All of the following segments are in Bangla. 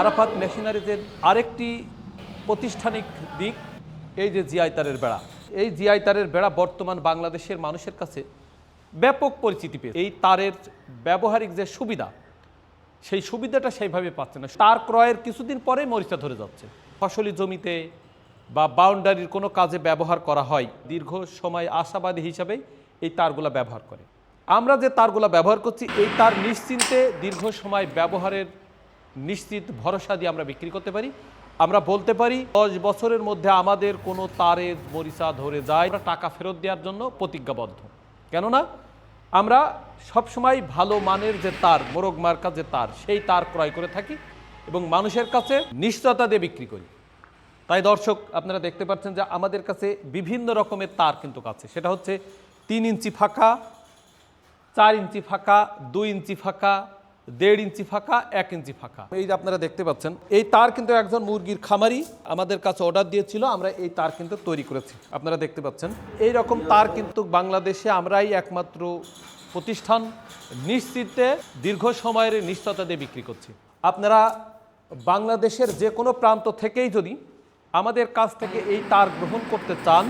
আরাফাত মেশিনারিজের আরেকটি প্রতিষ্ঠানিক দিক, এই যে জিআই তারের বেড়া। এই জিআই তারের বেড়া বর্তমান বাংলাদেশের মানুষের কাছে ব্যাপক পরিচিতি পেয়েছে। এই তারের ব্যবহারিক যে সুবিধা, সেই সুবিধাটা সেইভাবে পাচ্ছে না। তার ক্রয়ের কিছুদিন পরে মরিচা ধরে যাচ্ছে। ফসলি জমিতে বা বাউন্ডারির কোনো কাজে ব্যবহার করা হয়, দীর্ঘ সময় আশাবাদী হিসাবে এই তারগুলা ব্যবহার করে। আমরা যে তারগুলা ব্যবহার করছি, এই তার নিশ্চিন্তে দীর্ঘ সময় ব্যবহারের নিশ্চিত ভরসা দিয়ে আমরা বিক্রি করতে পারি। আমরা বলতে পারি, দশ বছরের মধ্যে আমাদের কোনো তারে মরিচা ধরে যায়। আমরা টাকা ফেরত দেওয়ার জন্য প্রতিজ্ঞাবদ্ধ। কেননা, আমরা সবসময় ভালো মানের যে তার, মোরগ মার্কা যে তার, সেই তার ক্রয় করে থাকি এবং মানুষের কাছে নিশ্চয়তা দিয়ে বিক্রি করি। তাই দর্শক, আপনারা দেখতে পাচ্ছেন যে আমাদের কাছে বিভিন্ন রকমের তার কিন্তু আছে। সেটা হচ্ছে তিন ইঞ্চি ফাঁকা, চার ইঞ্চি ফাঁকা, দুই ইঞ্চি ফাঁকা দেড় ইঞ্চি ফাঁকা, এক ইঞ্চি ফাঁকা। এই যে আপনারা দেখতে পাচ্ছেন, এই তার কিন্তু একজন মুরগির খামারি, আমাদের কাছে অর্ডার দিয়েছিল, আমরা এই তার কিন্তু তৈরি করেছি। আপনারা দেখতে পাচ্ছেন এই রকম তার কিন্তু বাংলাদেশে আমরাই একমাত্র প্রতিষ্ঠান, নিশ্চিতে দীর্ঘ সময়ের নিশ্চয়তা দিয়ে বিক্রি করছি। আপনারা বাংলাদেশের যে কোনো প্রান্ত থেকেই যদি আমাদের কাছ থেকে এই তার গ্রহণ করতে চান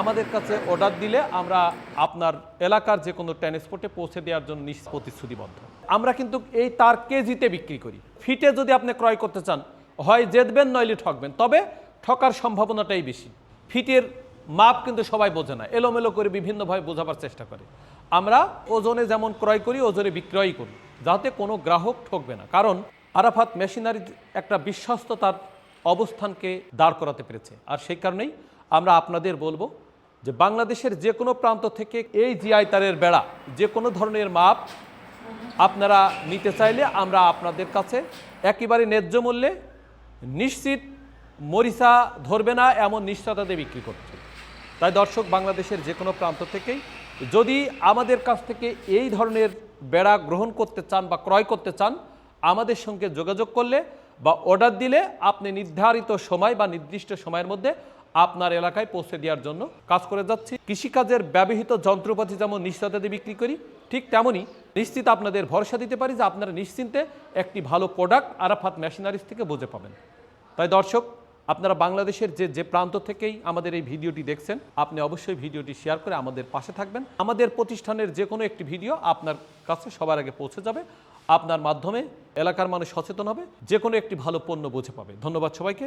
আমাদের কাছে অর্ডার দিলে আমরা আপনার এলাকার যে কোনো ট্রান্সপোর্টে পৌঁছে দেওয়ার জন্য প্রতিশ্রুতিবদ্ধ। আমরা কিন্তু এই তার কেজিতে বিক্রি করি। ফিটে যদি আপনি ক্রয় করতে চান, হয় জেতবেন নইলে ঠকবেন, তবে ঠকার সম্ভাবনাটাই বেশি। ফিটের মাপ কিন্তু সবাই বোঝে না, এলোমেলো করে বিভিন্নভাবে বোঝাবার চেষ্টা করে। আমরা ওজনে যেমন ক্রয় করি, ওজনে বিক্রয় করি, যাতে কোনো গ্রাহক ঠকবে না। কারণ আরাফাত মেশিনারি একটা বিশ্বস্ততার অবস্থানকে দাঁড় করাতে পেরেছে। আর সেই কারণেই আমরা আপনাদের বলব যে বাংলাদেশের যে কোনো প্রান্ত থেকে এই জিআই তারের বেড়া, যে কোনো ধরনের মাপ আপনারা নিতে চাইলে আমরা আপনাদের কাছে একেবারে ন্যায্য মূল্যে নিশ্চিত মরিচা ধরবে না, এমন নিশ্চয়তা দিয়ে বিক্রি করছে। তাই দর্শক, বাংলাদেশের যে কোনো প্রান্ত থেকেই যদি আমাদের কাছ থেকে এই ধরনের বেড়া গ্রহণ করতে চান বা ক্রয় করতে চান, আমাদের সঙ্গে যোগাযোগ করলে বা অর্ডার দিলে আপনি নির্ধারিত সময় বা নির্দিষ্ট সময়ের মধ্যে আপনার এলাকায় পৌঁছে দেওয়ার জন্য কাজ করে যাচ্ছি। কৃষিকাজের ব্যবহৃত যন্ত্রপাতি যেমন নিশ্চয়তা দিয়ে বিক্রি করি, ঠিক তেমনই নিশ্চিত আপনাদের ভরসা দিতে পারি যে আপনারা নিশ্চিন্তে একটি ভালো প্রোডাক্ট আরাফাত মেশিনারিজ থেকে বুঝে পাবেন। তাই দর্শক, আপনারা বাংলাদেশের যে যে প্রান্ত থেকেই আমাদের এই ভিডিওটি দেখছেন, আপনি অবশ্যই ভিডিওটি শেয়ার করে আমাদের পাশে থাকবেন। আমাদের প্রতিষ্ঠানের যে কোনো একটি ভিডিও আপনার কাছে সবার আগে পৌঁছে যাবে। আপনার মাধ্যমে এলাকার মানুষ সচেতন হবে যে কোনো একটি ভালো পণ্য বুঝে পাবে। ধন্যবাদ সবাইকে।